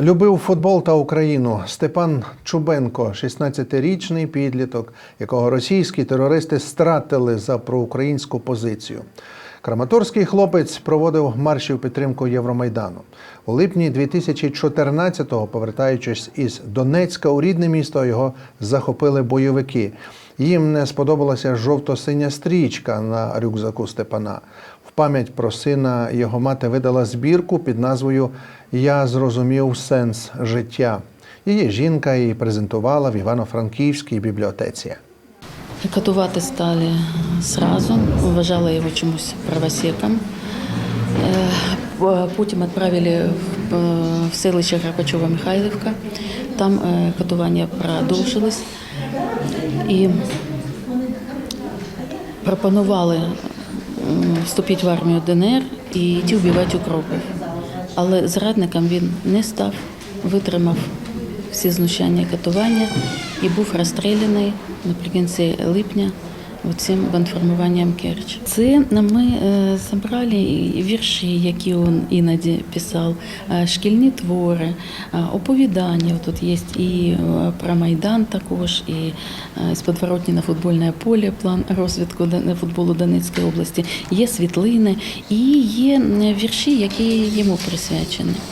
Любив футбол та Україну. Степан Чубенко, 16-річний підліток, якого російські терористи стратили за проукраїнську позицію. Краматорський хлопець проводив марші в підтримку Євромайдану. У липні 2014-го, повертаючись із Донецька у рідне місто, його захопили бойовики. Їм не сподобалася жовто-синя стрічка на рюкзаку Степана. В пам'ять про сина його мати видала збірку під назвою Я зрозумів сенс життя. Її жінка і презентувала в Івано-Франківській бібліотеці. Катувати стали сразу, вважали його чомусь правосеком. Е, по- Потім відправили в, е, селище Карпачова-Михайлівка. Там е, катування продовжились. І пропонували вступити в армію ДНР і йти вбивати укропів. Але зрадником він не став, витримав всі знущання і катування і був розстріляний наприкінці липня цим бандформуванням Керч. Це ми е, зібрали вірші, які він іноді писав, е, шкільні твори, е, оповідання. Тут є і про Майдан також, і з подворотні на футбольне поле, план розвитку футболу Донецької області. Є світлини і є вірші, які йому присвячені.